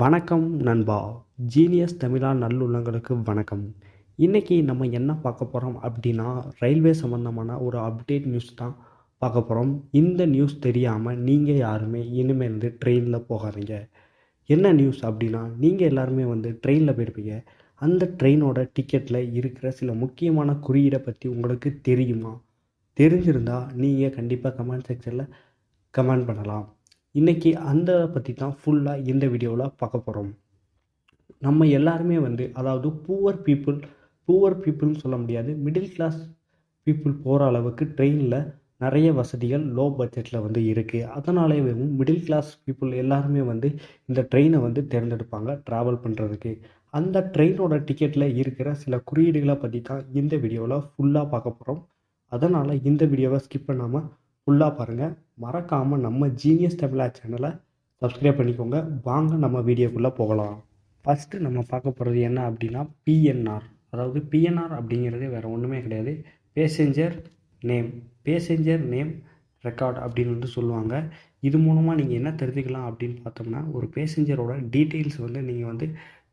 வணக்கம் நண்பா. ஜீனியஸ் தமிழா நல்லுள்ளங்களுக்கு வணக்கம். இன்றைக்கி நம்ம என்ன பார்க்க போகிறோம் அப்படின்னா ரயில்வே சம்மந்தமான ஒரு அப்டேட் நியூஸ் தான் பார்க்க போகிறோம் இந்த நியூஸ் தெரியாமல் நீங்கள் யாருமே இனிமேல் வந்து ட்ரெயினில் போகாதீங்க. என்ன நியூஸ் அப்படின்னா நீங்கள் எல்லாருமே வந்து ட்ரெயினில் போயிருப்பீங்க. அந்த ட்ரெயினோட டிக்கெட்டில் இருக்கிற சில முக்கியமான குறியீடை பற்றி உங்களுக்கு தெரியுமா? தெரிஞ்சிருந்தால் நீங்கள் கண்டிப்பாக கமெண்ட் செக்ஷனில் கமெண்ட் பண்ணலாம். இன்றைக்கி அந்த பற்றி தான் ஃபுல்லாக இந்த வீடியோவில் பார்க்க போகிறோம் நம்ம எல்லாருமே வந்து அதாவது பூவர் பீப்புள் பூவர் பீப்புள்னு சொல்ல முடியாது மிடில் கிளாஸ் பீப்புள் போகிற அளவுக்கு ட்ரெயினில் நிறைய வசதிகள் லோ பட்ஜெட்டில் வந்து இருக்குது அதனாலேயும் மிடில் கிளாஸ் பீப்புள் எல்லாருமே வந்து இந்த ட்ரெயினை வந்து தேர்ந்தெடுப்பாங்க ட்ராவல் பண்ணுறதுக்கு அந்த ட்ரெயினோட டிக்கெட்டில் இருக்கிற சில குறியீடுகளை பற்றி தான் இந்த வீடியோவில் ஃபுல்லாக பார்க்க போகிறோம் அதனால் இந்த வீடியோவை ஸ்கிப் பண்ணாமல் ஃபுல்லாக பாருங்கள் மறக்காமல் நம்ம ஜீனியஸ் தமிழா சேனலை சப்ஸ்கிரைப் பண்ணிக்கோங்க. வாங்க நம்ம வீடியோக்குள்ளே போகலாம். ஃபஸ்ட்டு நம்ம பார்க்க போகிறது என்ன அப்படின்னா பிஎன்ஆர் அதாவது பிஎன்ஆர் அப்படிங்கிறது வேறு ஒன்றுமே கிடையாது. Passenger name passenger name record அப்படின்னு வந்து சொல்லுவாங்க. இது மூலமாக நீங்கள் என்ன தெரிஞ்சுக்கலாம் அப்படின்னு பார்த்தோம்னா ஒரு பேசஞ்சரோட டீட்டெயில்ஸ் வந்து நீங்கள் வந்து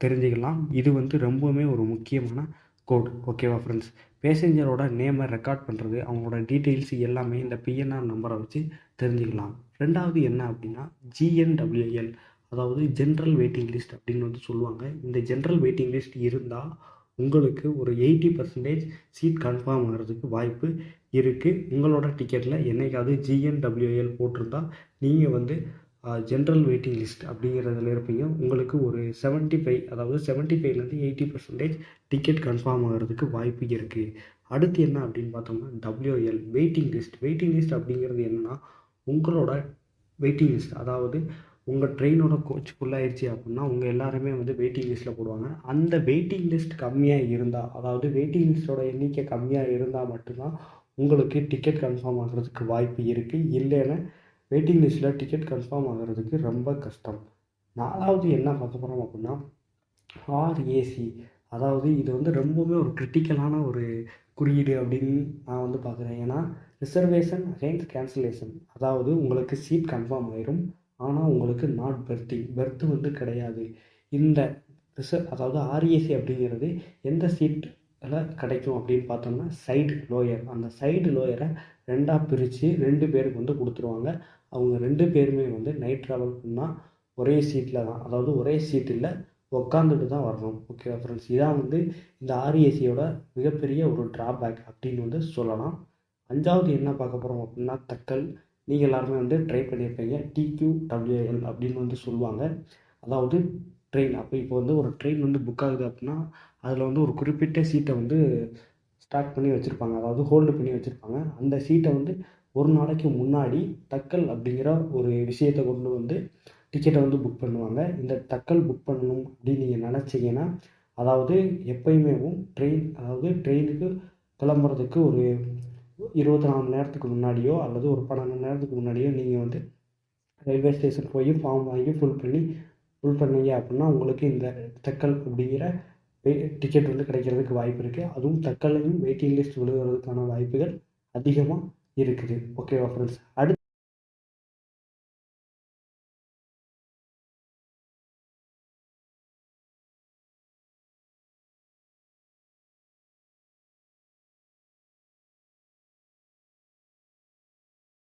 தெரிஞ்சுக்கலாம். இது வந்து ரொம்பவுமே ஒரு முக்கியமான கோட் ஓகேவா ஃப்ரெண்ட்ஸ் பேசஞ்சரோட நேமை ரெக்கார்ட் பண்ணுறது அவங்களோட டீட்டெயில்ஸ் எல்லாமே இந்த பிஎன்ஆர் நம்பரை வச்சு தெரிஞ்சுக்கலாம். ரெண்டாவது என்ன அப்படின்னா ஜிஎன்டபிள்யூஎல் அதாவது ஜென்ரல் வெயிட்டிங் லிஸ்ட் அப்படின்னு வந்து சொல்லுவாங்க. இந்த ஜென்ரல் வெயிட்டிங் லிஸ்ட் இருந்தால் உங்களுக்கு ஒரு எயிட்டி பர்சன்டேஜ் சீட் கன்ஃபார்ம் ஆகிறதுக்கு வாய்ப்பு இருக்குது உங்களோட டிக்கெட்டில் என்னைக்காவது ஜிஎன்டபிள்யூஎல் போட்டிருந்தால் நீங்கள் வந்து ஜென்ரல் வெயிட்டிங் லிஸ்ட் அப்படிங்கிறதுல இருப்பீங்க. உங்களுக்கு ஒரு செவன்ட்டி ஃபைவ் அதாவது செவன்ட்டி ஃபைவ்லேருந்து எயிட்டி பர்சன்டேஜ் டிக்கெட் கன்ஃபார்ம் ஆகிறதுக்கு வாய்ப்பு இருக்குது அடுத்து என்ன அப்படின்னு பார்த்தோம்னா WL waiting list waiting list அப்படிங்கிறது என்னென்னா உங்களோட வெயிட்டிங் லிஸ்ட் அதாவது உங்கள் ட்ரெயினோட கோச் ஃபுல்லாகிடுச்சு அப்படின்னா உங்கள் எல்லாருமே வந்து வெயிட்டிங் லிஸ்ட்டில் போடுவாங்க. அந்த வெயிட்டிங் லிஸ்ட் கம்மியாக இருந்தால் அதாவது வெயிட்டிங் லிஸ்ட்டோட எண்ணிக்கை கம்மியாக இருந்தால் மட்டும்தான் உங்களுக்கு டிக்கெட் கன்ஃபார்ம் ஆகிறதுக்கு வாய்ப்பு இருக்குது இல்லைன்னா வெயிட்டிங் லிஸ்ட்டில் டிக்கெட் கன்ஃபார்ம் ஆகிறதுக்கு ரொம்ப கஷ்டம். நாலாவது என்ன பார்க்க போகிறோம் அப்படின்னா ஆர்ஏசி அதாவது இது வந்து ரொம்பவுமே ஒரு கிரிட்டிக்கலான ஒரு குறியீடு அப்படின்னு நான் வந்து பார்க்குறேன். ஏன்னா ரிசர்வேஷன் அகைன்ஸ் கேன்சலேஷன் அதாவது உங்களுக்கு சீட் கன்ஃபார்ம் ஆயிரும். ஆனால் உங்களுக்கு நாட் பெர்த்திங் பெர்த்து வந்து கிடையாது. இந்த ரிசர் அதாவது ஆர்ஏசி அப்படிங்கிறது எந்த சீட்டில் கிடைக்கும் அப்படின்னு பார்த்தோம்னா சைடு லோயர் அந்த சைடு லோயரை ரெண்டாக பிரித்து ரெண்டு பேருக்கு வந்து கொடுத்துருவாங்க. அவங்க ரெண்டு பேருமே வந்து நைட் ட்ராவல் பண்ணால் ஒரே சீட்டில் தான். அதாவது ஒரே சீட்டில் உட்காந்துட்டு தான் வரணும். ஓகே ஃப்ரெண்ட்ஸ் இதான் வந்து இந்த ஆர்ஏசியோட மிகப்பெரிய ஒரு ட்ராபேக் அப்படின்னு வந்து சொல்லலாம். அஞ்சாவது என்ன பார்க்க போகிறோம் அப்படின்னா தக்கல். நீங்கள் எல்லாருமே வந்து ட்ரை பண்ணியிருப்பீங்க. டிக்யூ டபிள்யூஎல் அப்படின்னு வந்து சொல்லுவாங்க. அதாவது ட்ரெயின் அப்போ இப்போ வந்து ஒரு ட்ரெயின் வந்து புக் ஆகுது அப்படின்னா அதில் வந்து ஒரு குறிப்பிட்ட சீட்டை வந்து ஸ்டார்ட் பண்ணி வச்சுருப்பாங்க. அதாவது ஹோல்டு பண்ணி வச்சுருப்பாங்க. அந்த சீட்டை வந்து ஒரு நாளைக்கு முன்னாடி தக்கல் அப்படிங்கிற ஒரு விஷயத்தை கொண்டு வந்து டிக்கெட்டை வந்து புக் பண்ணுவாங்க. இந்த தக்கல் புக் பண்ணணும் அப்படின்னு நீங்கள் நினச்சிங்கன்னா அதாவது எப்பயுமேவும் ட்ரெயின் அதாவது ட்ரெயினுக்கு கிளம்புறதுக்கு ஒரு இருபத்தி நாலு மணி நேரத்துக்கு முன்னாடியோ அல்லது ஒரு பன்னெண்டு மணி நேரத்துக்கு முன்னாடியோ நீங்கள் வந்து ரயில்வே ஸ்டேஷன் போய் ஃபார்ம் வாங்கி ஃபில் பண்ணி ஃபில் பண்ணீங்க அப்படின்னா உங்களுக்கு இந்த தக்கல் அப்படிங்கிற டிக்கெட் வந்து கிடைக்கிறதுக்கு வாய்ப்பு இருக்குது அதுவும் தக்கலையும் வெயிட்டிங் லிஸ்ட் விழுகிறதுக்கான வாய்ப்புகள் அதிகமாக இருக்குது. ஓகேவா ஃப்ரெண்ட்ஸ் அடுத்து